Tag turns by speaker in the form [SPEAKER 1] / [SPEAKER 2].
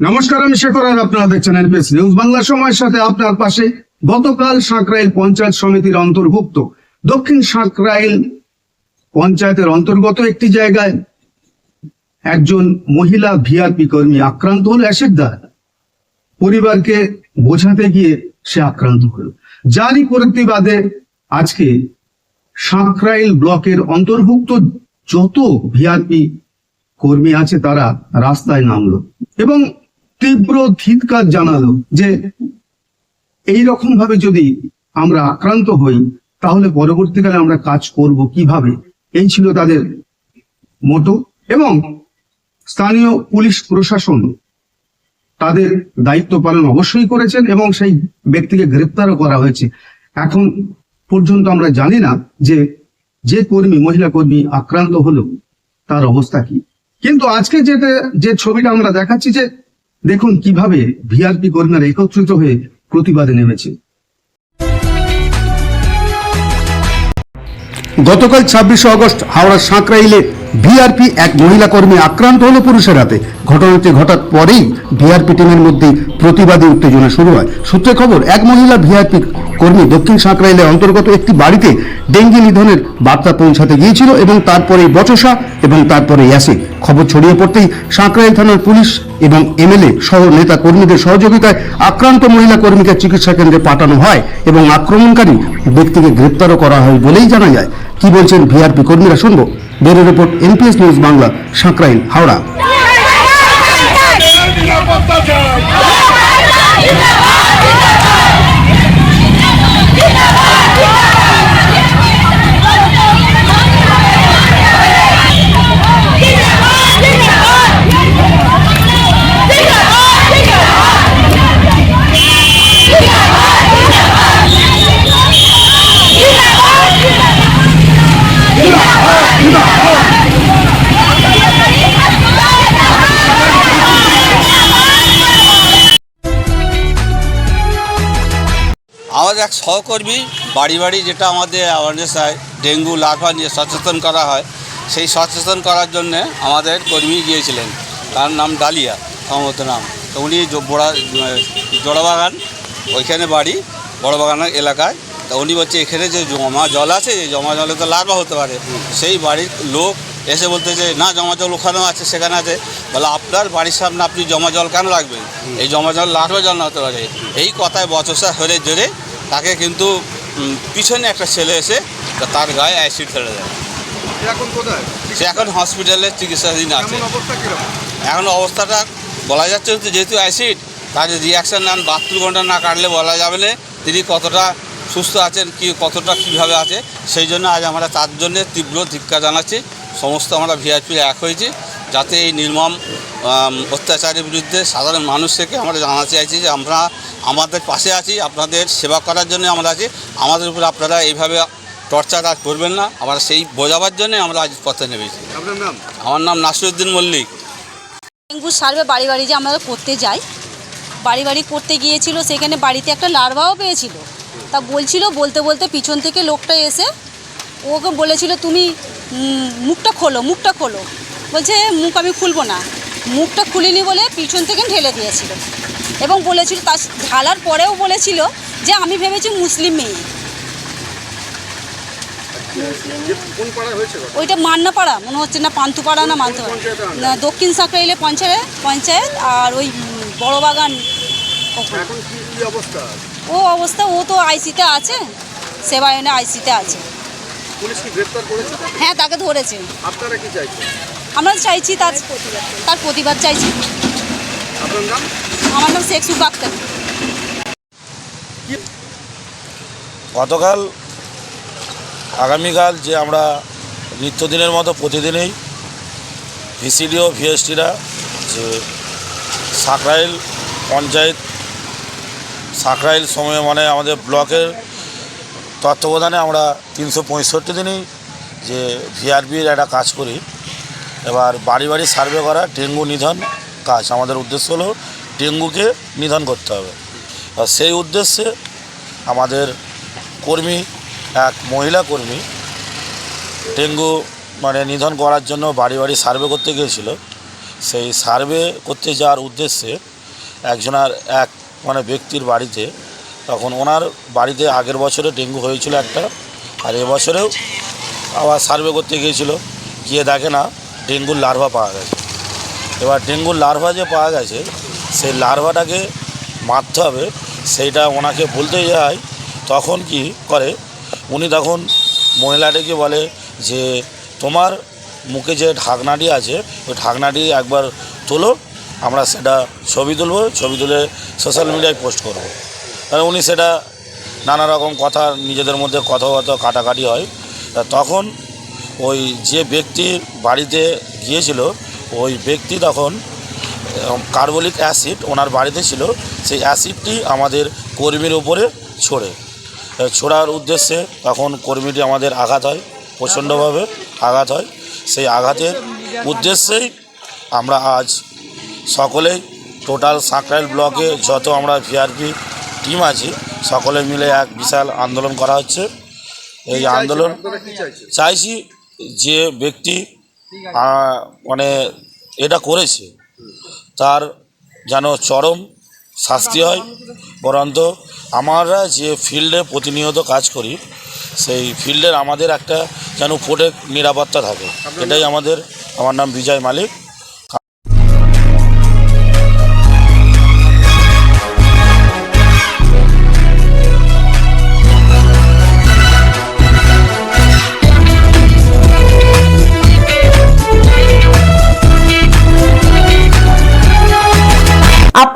[SPEAKER 1] নমস্কার, আমি শেখর আর আপনারা দেখছেন এনপিএস নিউজ বাংলা সময়ের সাথে আপনার পাশে। গতকাল সাঁকরাইল পঞ্চায়েত সমিতির অন্তর্ভুক্ত। দক্ষিণ সাঁকরাইল পঞ্চায়েতের অন্তর্গত একটি জায়গায় একজন মহিলা ভিআরপি কর্মী আক্রান্ত হল, অ্যাসিড দ্বারা পরিবারকে বোঝাতে গিয়ে সে আক্রান্ত হল। যারই প্রতিবাদে আজকে সাঁকরাইল ব্লকের অন্তর্ভুক্ত যত ভিআরপি কর্মী আছে, তারা রাস্তায় নামলো। এবং তীব্র ধিৎকার জানালো যে এই রকম ভাবে যদি আমরা আক্রান্ত হই, তাহলে পরবর্তীকালে আমরা কাজ করব কীভাবে? এই ছিল তাদের মোটো এবং স্থানীয় পুলিশ প্রশাসন তাদের দায়িত্ব পালন অবশ্যই করেছেন এবং সেই ব্যক্তিকে গ্রেপ্তারও করা হয়েছে। এখন পর্যন্ত আমরা জানি না যে যে কর্মী, মহিলা কর্মী আক্রান্ত হলো, তার অবস্থা কি। কিন্তু আজকে যেটা, যে ছবিটা আমরা দেখাচ্ছি যে দেখুন কীভাবে ভিআরপি কর্মীরা একত্রিত হয়ে প্রতিবাদে নেমেছে।
[SPEAKER 2] গতকাল ছাব্বিশে অগস্ট হাওড়ার সাঁকরাইলে ভিআরপি এক মহিলা কর্মী আক্রান্ত হলো পুরুষের হাতে। ঘটনাটি ঘটার পরেই ভিআরপি টিমের মধ্যে প্রতিবাদী উত্তেজনা শুরু হয়। সূত্রে খবর, এক মহিলা ভিআরপি কর্মী দক্ষিণ সাঁকরাইলের অন্তর্গত একটি বাড়িতে ডেঙ্গি নিধনের বার্তা পৌঁছাতে গিয়েছিল এবং তারপরে বচসা এবং তারপরে অ্যাসিড। খবর ছড়িয়ে পড়তেই সাঁকরাইল থানার পুলিশ এবং এমএলএ সহ নেতা কর্মীদের সহযোগিতায় আক্রান্ত মহিলা কর্মীকে চিকিৎসা কেন্দ্রে পাঠানো হয় এবং আক্রমণকারী ব্যক্তিকে গ্রেপ্তারও করা হয় বলেই জানা যায়। কি বলছেন ভিআরপি কর্মীরা শুনব। Bureau report NPS news Bangla Sankrail Howrah.
[SPEAKER 3] এক সহকর্মী বাড়ি বাড়ি যেটা আমাদের অ্যাওয়ারনেস হয়, ডেঙ্গু লার্ভা নিয়ে সচেতন করা হয়, সেই সচেতন করার জন্য আমাদের কর্মী গিয়েছিলেন। তার নাম ডালিয়া, সম্ভবত নাম। তো উনি বোড়া জোড়াবাগান, ওইখানে বাড়ি বড়বাগানের এলাকায়। তা উনি বলছে, এখানে যে জমা জল আছে, এই জমা জলে তো লার্ভা হতে পারে। সেই বাড়ির লোক এসে বলতে যে, না, জমা জল ওখানেও আছে, সেখানে আছে। বলে, আপনার বাড়ির সামনে আপনি জমা জল কেন রাখবেন? এই জমা জল লার্ভা জল না হতে পারে। এই কথায় বচসা হলে জোরে তাকে কিন্তু পিছনে একটা ছেলে এসে তার গায়ে অ্যাসিড ফেলে দেয়।
[SPEAKER 1] এখন কোথায়?
[SPEAKER 3] সে এখন হসপিটালে চিকিৎসাধীন আছে। এখন অবস্থাটা বলা যাচ্ছে যে যেহেতু অ্যাসিড তার রিয়াকশান নেন বাহাত্তর ঘণ্টা না কাটলে বলা যাবে না তিনি কতটা সুস্থ আছেন কি কতটা কীভাবে আছে। সেই জন্য আজ আমরা তার জন্য তীব্র ধিক্কার জানাচ্ছি। সমস্ত আমরা ভিআইপি এক হয়েছি। যাতে এই নির্মম অত্যাচারের বিরুদ্ধে সাধারণ মানুষ থেকে আমরা জানাতে চাইছি যে আমরা আমাদের পাশে আছি আপনাদের সেবা করার জন্য আমরা আছি। আমাদের উপর আপনারা এইভাবে টর্চার আর করবেন না। আমরা সেই বোঝাবার জন্য আমরা আজ পথে নেমেছি।
[SPEAKER 1] আপনার নাম?
[SPEAKER 3] আমার নাম নাসিরুদ্দিন মল্লিক।
[SPEAKER 4] ডেঙ্গু সার্ভে বাড়ি বাড়ি যে আমরা করতে যাই। বাড়ি বাড়ি করতে গিয়েছিল সেখানে বাড়িতে একটা লার্ভাও পেয়েছিল। তা বলছিল বলতে বলতে পিছন থেকে লোকটা এসে ওকে বলেছিল তুমি মুখটা খোলো মুখটা খোলো। বলছে মুখ আমি খুলবো না। মুখটা খুলিনি বলে পিছন থেকে ঢেলে দিয়েছিল। এবং বলেছিল তার ঢালার পরেও বলেছিল যে আমি ভেবেছি মুসলিম মেয়ে। ওইটা মান্নাপাড়া মনে হচ্ছে না পান্তুপাড়া না মান্তুপাড়া। না, দক্ষিণ সাঁকরাইলে পঞ্চায়েত পঞ্চায়েত আর ওই উম, বড় বাগান ওখানে।
[SPEAKER 1] এখন কি কি অবস্থা?
[SPEAKER 4] ও অবস্থা ও তো আইসিতে আছে সেবায়নে আইসিতে আছে। হ্যাঁ তাকে ধরেছে। আমরা চাইছি তার তার প্রতিবাদ চাইছি।
[SPEAKER 1] আপনার নাম?
[SPEAKER 4] আমার নাম আক্তার।
[SPEAKER 5] গতকাল আগামীকাল যে আমরা নিত্যদিনের মতো প্রতিদিনই ভিসিডিও, ভিএসটিরা যে সাকরাইল পঞ্চায়েত সাকরাইল সময়ে মানে আমাদের ব্লকের তত্ত্বাবধানে আমরা তিনশো পঁয়ষট্টি দিনই যে ভিআরপির একটা কাজ করি। এবার বাড়ি বাড়ি সার্ভে করা, ডেঙ্গু নিধন কাজ। আমাদের উদ্দেশ্য হলো ডেঙ্গুকে নিধন করতে হবে। আর সেই উদ্দেশ্যে আমাদের কর্মী, এক মহিলা কর্মী ডেঙ্গু মানে নিধন করার জন্য বাড়ি বাড়ি সার্ভে করতে গিয়েছিল। সেই সার্ভে করতে যাওয়ার উদ্দেশ্যে একজনার এক মানে ব্যক্তির বাড়িতে তখন ওনার বাড়িতে আগের বছরে ডেঙ্গু হয়েছিল একটা, আর এবছরেও আবার সার্ভে করতে গিয়েছিল। গিয়ে দেখে না, ডেঙ্গুর লার্ভা পাওয়া গেছে। এবার ডেঙ্গুর লার্ভা যে পাওয়া গেছে সেই লার্ভাটাকে মারতে হবে, সেইটা ওনাকে বলতে যায়, তখন কি করে? উনি তখন মহিলাটাকে বলে যে, তোমার মুখে যে ঢাকনাটি আছে, ওই ঢাকনাটি একবার তোলো, আমরা সেটা ছবি তুলবো, ছবি তুলে সোশ্যাল মিডিয়ায় পোস্ট করব। আর উনি সেটা নানা রকম কথা, নিজেদের মধ্যে কথাবার্তা কাটাকাটি হয়। তখন ওই যে ব্যক্তির বাড়িতে গিয়েছিল, ওই ব্যক্তি তখন কার্বলিক অ্যাসিড ওনার বাড়িতে ছিল, সেই অ্যাসিডটি আমাদের কর্মীর উপরে ছোড়ে। ছোড়ার উদ্দেশ্যে তখন কর্মীটি আমাদের আঘাত হয়, প্রচণ্ডভাবে আঘাত হয়। সেই আঘাতের উদ্দেশ্যেই আমরা আজ সকলেই টোটাল সাঁকরাইল ব্লকে যত আমরা ভিআরপি টিম আছি, সকলে মিলে এক বিশাল আন্দোলন করা হচ্ছে। এই আন্দোলন চাইছি যে ব্যক্তি মানে এটা করেছে। তার যেন চরম শাস্তি হয় বরন্ত আমরা যে ফিল্ডে প্রতিনিয়ত কাজ করি সেই ফিল্ডের আমাদের একটা যেন প্রোটেক্ট নিরাপত্তা থাকে। এটাই আমাদের আমার নাম বিজয় মালিক।